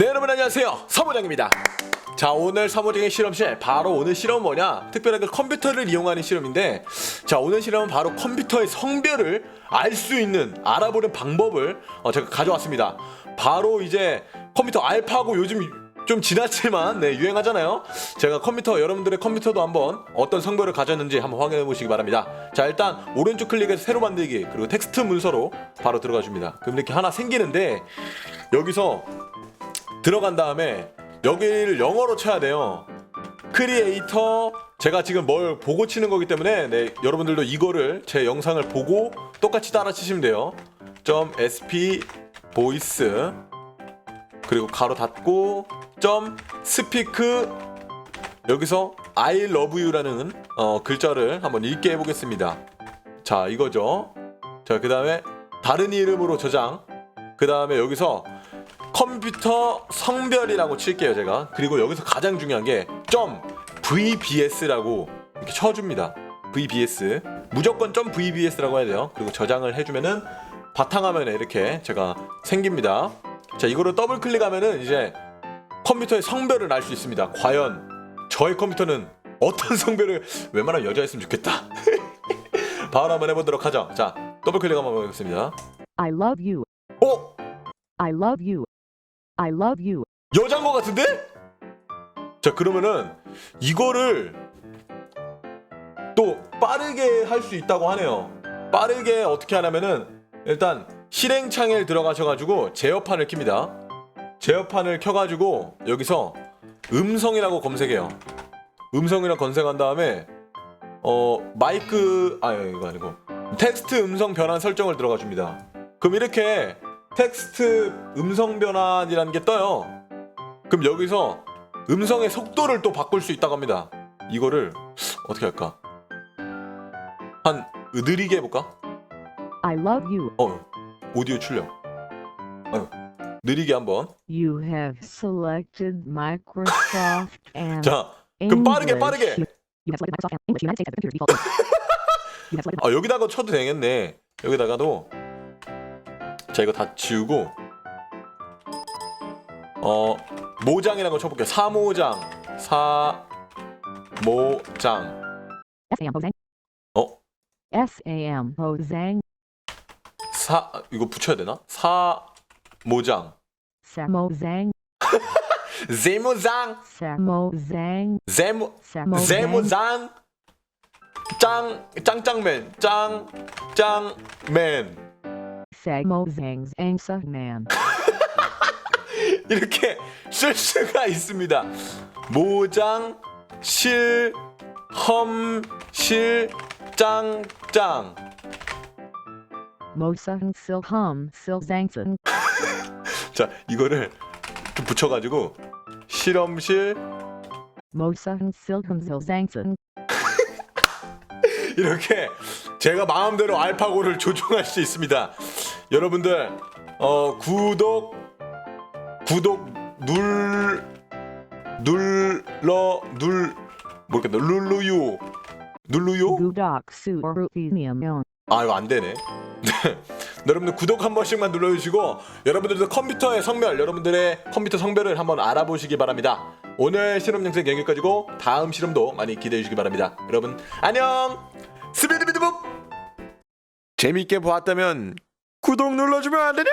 네 여러분 안녕하세요 사무장입니다 자 오늘 사무장의 실험실 바로 오늘 실험은 뭐냐 특별하게 컴퓨터를 이용하는 실험인데 자 오늘 실험은 바로 컴퓨터의 성별을 알 수 있는 알아보는 방법을 어, 제가 가져왔습니다 바로 이제 컴퓨터 알파고 요즘 좀 지났지만 네, 유행하잖아요. 제가 컴퓨터 여러분들의 컴퓨터도 한번 어떤 성별을 가졌는지 한번 확인해 보시기 바랍니다. 자 일단 오른쪽 클릭해서 새로 만들기 그리고 텍스트 문서로 바로 들어가 줍니다. 그럼 이렇게 하나 생기는데 여기서 들어간 다음에 여기를 영어로 쳐야 돼요. 크리에이터 제가 지금 뭘 보고 치는 거기 때문에 네, 여러분들도 이거를 제 영상을 보고 똑같이 따라 치시면 돼요. 점 sp 보이스 그리고 가로 닫고 점 스피크 여기서 I love you라는 어, 글자를 한번 읽게 해보겠습니다. 자 이거죠. 자 그 다음에 다른 이름으로 저장. 그 다음에 여기서 컴퓨터 성별이라고 칠게요 제가. 그리고 여기서 가장 중요한 게점 VBS라고 이렇게 쳐줍니다. VBS 무조건 점 VBS라고 해야 돼요. 그리고 저장을 해주면은 바탕화면에 이렇게 제가 생깁니다. 자 이거를 더블 클릭하면은 이제 컴퓨터의 성별을 알 수 있습니다. 과연 저의 컴퓨터는 어떤 성별을 웬만하면 여자였으면 좋겠다. 바로 한번 해보도록 하죠. 자 더블 클릭 한번 해보겠습니다. I love you. 어 I love you. I love you. 여잔 것 같은데? 자 그러면은 이거를 또 빠르게 할 수 있다고 하네요. 빠르게 어떻게 하냐면은 일단 실행창에 들어가셔가지고 제어판을 킵니다. 제어판을 켜가지고 여기서 음성이라고 검색해요. 음성이라고 검색한 다음에 어 마이크 아 이거 아니고 텍스트 음성 변환 설정을 들어가 줍니다. 그럼 이렇게 텍스트 음성 변환이라는 게 떠요. 그럼 여기서 음성의 속도를 또 바꿀 수 있다고 합니다. 이거를 어떻게 할까? 한 느리게 해볼까? I love you. 어 오디오 출력. 어, 느리게 한번. You have selected Microsoft and 자, 그럼 빠르게. 빠르게. 아 여기다가 쳐도 되겠네. 여기다가도 자 이거 다 지우고 어 모장이라는 거 쳐볼게요. 사모장, 사모장. SAM Hosang. 어 SAM Hosang. 사 이거 붙여야 되나? 사모장. Samozang. 세모장, Samozang. 세모 Samozang. 세모장. 짱 짱짱맨, 짱 짱맨. Angsahman. 이렇게 쓸 수가 있습니다. 모장 실 험, 실, 짱, 짱. Mosang Silham Silzangson. 자, 이거를 좀 붙여가지고 실험실 Silzangson. 이렇게 제가 마음대로 알파고를 조종할 수 있습니다. 여러분들 어, 구독 구독 눌 눌러 눌 모르겠다 눌루요 눌루요. 아 이거 안 되네. 네. 여러분들 구독 한 번씩만 눌러주시고 여러분들도 컴퓨터의 성별, 여러분들의 컴퓨터 성별을 한번 알아보시기 바랍니다. 오늘 실험 영상 여기까지고 다음 실험도 많이 기대해 주시기 바랍니다. 여러분 안녕. 스비드비드북 재미있게 보았다면 구독 눌러주면 안 되냐?